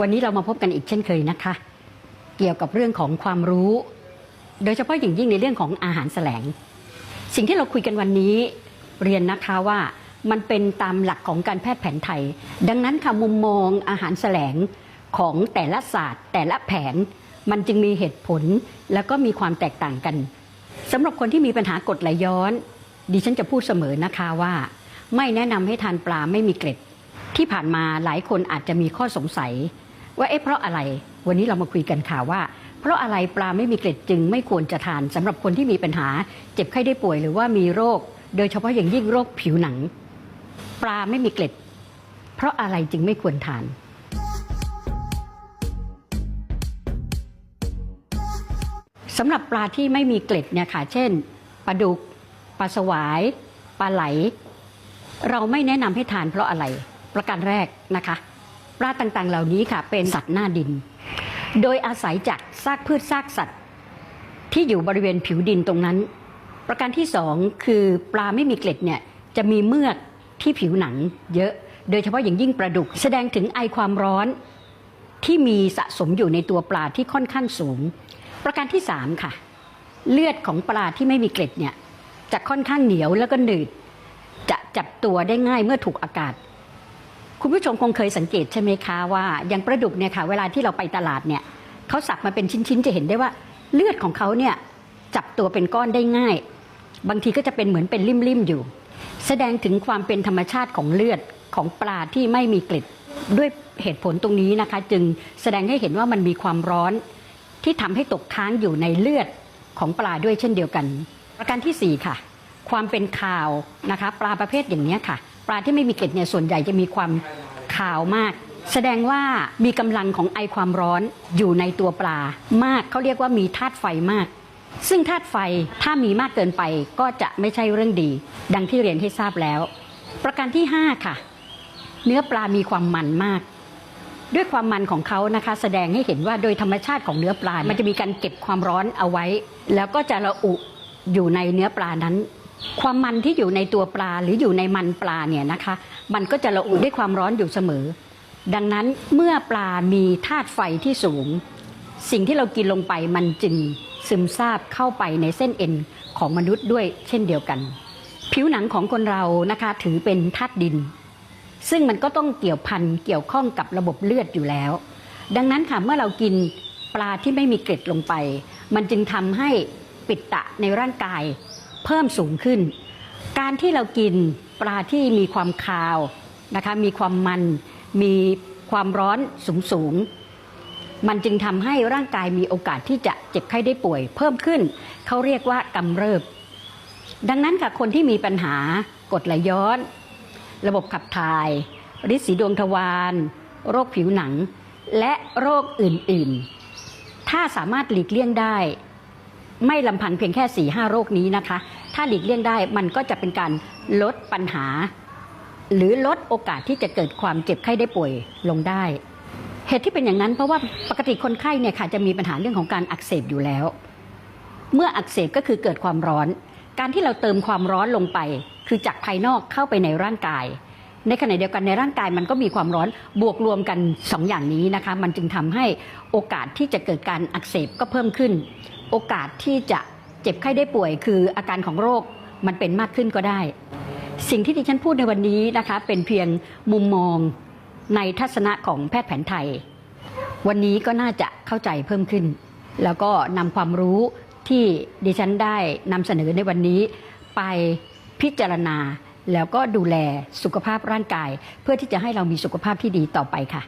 วันนี้เรามาพบกันอีกเช่นเคยนะคะ เกี่ยวกับเรื่องของความรู้ โดยเฉพาะอย่างยิ่งในเรื่องของอาหารแสลง สิ่งที่เราคุยกันวันนี้เรียนนะคะว่ามันเป็นตามหลักของการแพทย์แผนไทย ดังนั้นค่ะมุมมองอาหารแสลงของแต่ละศาสตร์ แต่ละแผน มันจึงมีเหตุผลแล้วก็มีความแตกต่างกันสำหรับคนที่มีปัญหากดไหลย้อน ดิฉันจะพูดเสมอนะคะว่า ไม่แนะนำให้ทานปลาไม่มีเกล็ด ที่ผ่านมาหลายคนอาจจะมีข้อสงสัย ว่าเอ๊ะเพราะอะไร วันนี้เรามาคุยกันค่ะว่า เพราะอะไรปลาไม่มีเกล็ดจึงไม่ควรจะทานสำหรับคนที่มีปัญหา เจ็บไข้ได้ป่วยหรือว่ามีโรค โดยเฉพาะอย่างยิ่งโรคผิวหนัง ปลาไม่มีเกล็ด เพราะอะไรจึงไม่ควรทานสำหรับปลาที่ไม่มีเกล็ดเนี่ยค่ะเช่นปลาดุกปลาสวาย ปลาไหล เราไม่แนะนำให้ทานเพราะอะไร ประการแรกนะคะปลาต่างๆ เหล่านี้ค่ะ เป็นสัตว์หน้าดิน โดยอาศัยจากซากพืชซากสัตว์ ที่อยู่บริเวณผิวดินตรงนั้น ประการที่สองคือปลาไม่มีเกล็ดเนี่ยจะมีเมือกที่ผิวหนังเยอะ โดยเฉพาะอย่างยิ่งปลาดุก แสดงถึงไอความร้อนที่มีสะสมอยู่ในตัวปลาที่ค่อนข้างสูง ประการที่สามค่ะ เลือดของปลาที่ไม่มีเกล็ดเนี่ยจะค่อนข้างเหนียวแล้วก็หนืด จะจับตัวได้ง่ายเมื่อถูกอากาศ คุณผู้ชมคงเคยสังเกตใช่ไหมคะว่าอย่างปลาดุกเนี่ยค่ะเวลาที่เราไปตลาดเนี่ยเขาสักมาเป็นชิ้นๆ จะเห็นได้ว่าเลือดของเขาเนี่ยจับตัวเป็นก้อนได้ง่าย บางทีก็จะเป็นเหมือนเป็นริ่มๆอยู่ แสดงถึงความเป็นธรรมชาติของเลือดของปลาที่ไม่มีกล็ดด้วยเหตุผลตรงนี้นะคะ จึงแสดงให้เห็นว่ามันมีความร้อนที่ทำให้ตกค้างอยู่ในเลือดของปลาด้วยเช่นเดียวกัน ประการที่ 4 ค่ะ ความเป็นคาวนะคะ ปลาประเภทอย่างนี้ค่ะ ปลาที่ไม่มีเกล็ดเนี่ยส่วนใหญ่จะมีความคาวมาก แสดงว่ามีกำลังของไอความร้อนอยู่ในตัวปลามากเขาเรียกว่ามีธาตุไฟมาก ซึ่งธาตุไฟถ้ามีมากเกินไปก็จะไม่ใช่เรื่องดี ดังที่เรียนให้ทราบแล้ว ประการที่ 5 ค่ะ เนื้อปลามีความมันมากด้วยความมันของเขานะคะแสดงให้เห็นว่าโดยธรรมชาติของเนื้อปลา มันจะมีการเก็บความร้อนเอาไว้ แล้วก็จะระอุอยู่ในเนื้อปลานั้น ความมันที่อยู่ในตัวปลาหรืออยู่ในมันปลาเนี่ยนะคะ มันก็จะระอุด้วยความร้อนอยู่เสมอ ดังนั้นเมื่อปลามีธาตุไฟที่สูง สิ่งที่เรากินลงไปมันจึงซึมซาบเข้าไปในเส้นเอ็นของมนุษย์ด้วยเช่นเดียวกัน ผิวหนังของคนเรานะคะถือเป็นธาตุดิน ซึ่งมันก็ต้องเกี่ยวพันเกี่ยวข้องกับระบบเลือดอยู่แล้ว ดังนั้นค่ะเมื่อเรากินปลาที่ไม่มีเกล็ดลงไป มันจึงทำให้ปิดตะในร่างกาย เพิ่มสูงขึ้น การที่เรากินปลาที่มีความคาวนะคะมีความมันมีความร้อนสูงสูงมันจึงทำให้ร่างกายมีโอกาสที่จะเจ็บไข้ได้ป่วย เพิ่มขึ้นเขาเรียกว่ากำเริบ ดังนั้นค่ะคนที่มีปัญหากดไหลย้อน ระบบขับถ่ายริดสีดวงทวารโรคผิวหนัง และโรคอื่นๆ ถ้าสามารถหลีกเลี่ยงได้ ไม่ลำพังเพียงแค่4ี่ห้าโรคนี้นะคะ ถ้าหลีกเลี่ยงได้มันก็จะเป็นการลดปัญหา หรือลดโอกาสที่จะเกิดความเจ็บไข้ได้ป่วยลงได้ เหตุที่เป็นอย่างนั้นเพราะว่าปกติคนไข้เนี่ยค่ะจะมีปัญหาเรื่องของการอักเสบอยู่แล้ว เมื่ออักเสบก็คือเกิดความร้อน การที่เราเติมความร้อนลงไป คือจากภายนอกเข้าไปในร่างกายในขณะเดียวกันในร่างกายมันก็มีความร้อนบวกรวมกันสองอย่างนี้นะคะ มันจึงทำให้โอกาสที่จะเกิดการอักเสบก็เพิ่มขึ้น โอกาสที่จะเจ็บไข้ได้ป่วย คืออาการของโรคมันเป็นมากขึ้นก็ได้ สิ่งที่ดิฉันพูดในวันนี้นะคะ เป็นเพียงมุมมองในทัศนะของแพทย์แผนไทย วันนี้ก็น่าจะเข้าใจเพิ่มขึ้น แล้วก็นำความรู้ที่ดิฉันได้นำเสนอในวันนี้ ไปพิจารณาแล้วก็ดูแลสุขภาพร่างกาย เพื่อที่จะให้เรามีสุขภาพที่ดีต่อไปค่ะ